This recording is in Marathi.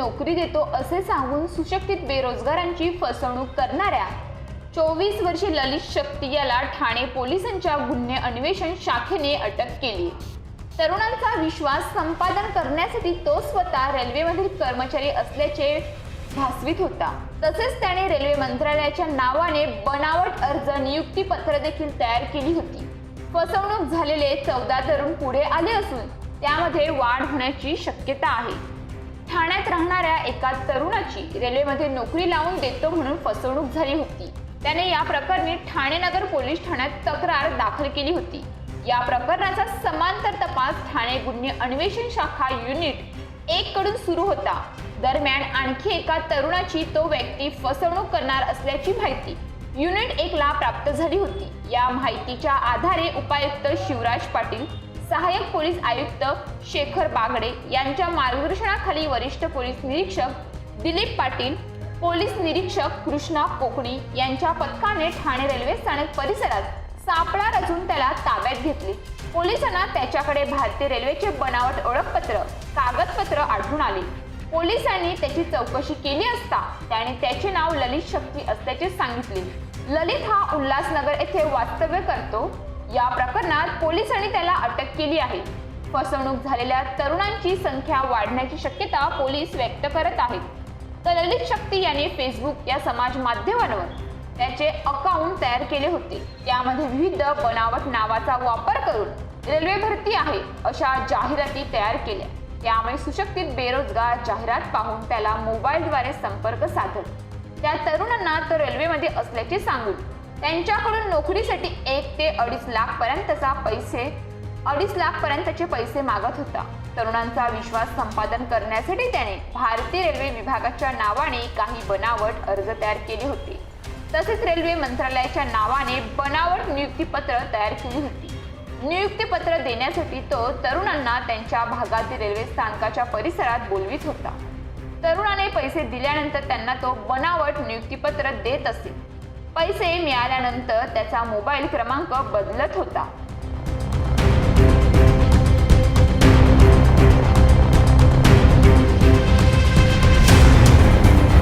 नोकरी देतो असे सांगून सुशक्तीत बेरोजगारांची फसवणूक करणाऱ्या चोवीस वर्षी ललित शक्ती याला ठाणे पोलिसांच्या गुन्हे अन्वेषण शाखेने अटक केली. तरुणांचा विश्वास संपादन करण्यासाठी तो स्वतः रेल्वेमधील कर्मचारी असल्याचे भासवित होता. तसेच त्याने रेल्वे मंत्रालयाच्या नावाने बनावट अर्ज नियुक्ती पत्र देखील तयार केली होती. फसवणूक झालेले चौदा तरुण पुढे आले असून त्यामध्ये वाढ होण्याची शक्यता आहे. ठाण्यात राहणाऱ्या एका तरुणाची रेल्वेमध्ये नोकरी लावून देतो म्हणून फसवणूक झाली होती. त्याने या प्रकरणी ठाणे नगर पोलीस ठाण्यात तक्रार दाखल केली होती. या प्रकरणाचा समांतर तपास ठाणे गुन्हे अन्वेषण शाखा युनिट एक कडून सुरू होता. दरम्यान आणखी एका तरुणाची तो व्यक्ती फसवणूक करणार असल्याची माहिती युनिट एक ला प्राप्त झाली होती. या माहितीच्या आधारे उपायुक्त शिवराज पाटील सहाय्यक पोलीस आयुक्त शेखर बागडे यांच्या मार्गदर्शनाखाली वरिष्ठ पोलीस निरीक्षक दिलीप पाटील पोलीस निरीक्षक कृष्णा कोकणी यांच्या पथकाने ठाणे रेल्वे स्थानक परिसरात सापळा रचून त्याला ताब्यात घेतली. पोलिसांना त्याच्याकडे भारतीय रेल्वेचे बनावट ओळखपत्र कागदपत्र आढळून आले. पोलिसांनी त्याची चौकशी केली असता त्याने त्याचे नाव ललित शक्ती असल्याचे सांगितले. ललित हा उल्हासनगर येथे वास्तव्य करतो. या प्रकरणात पोलिसांनी त्याला अटक केली आहे. फसवणूक झालेल्या तरुणांची संख्या वाढण्याची शक्यता पोलीस व्यक्त करत आहेत. तर ललित शक्ती याने फेसबुक या समाज माध्यमांवर त्याचे अकाउंट तयार केले होते. त्यामध्ये विविध बनावट नावाचा वापर करून रेल्वे भरती आहे अशा जाहिराती तयार केल्या. त्यामुळे सुशक्तीत बेरोजगार जाहिरात पाहून त्याला मोबाईलद्वारे संपर्क साधत त्या तरुणांना तो रेल्वेमध्ये असल्याचे सांगून त्यांच्याकडून नोकरीसाठी एक ते अडीच लाख पर्यंतचा पैसे अडीच लाख पर्यंतचे पैसे मागत होता. तरुणांचा विश्वास संपादन करण्यासाठी त्याने भारतीय रेल्वे विभागाच्या नावाने काही बनावट अर्ज तयार केले होते. तसेच रेल्वे मंत्रालयाच्या नावाने बनावट नियुक्तीपत्र तयार केली होती. नियुक्तीपत्र देण्यासाठी तो तरुणांना त्यांच्या भागातील रेल्वे स्थानकाच्या परिसरात बोलवित होता. तरुणाने पैसे दिल्यानंतर त्यांना तो बनावट नियुक्तीपत्र देत असे. पैसे मिळाल्यानंतर त्याचा मोबाईल क्रमांक बदलत होता.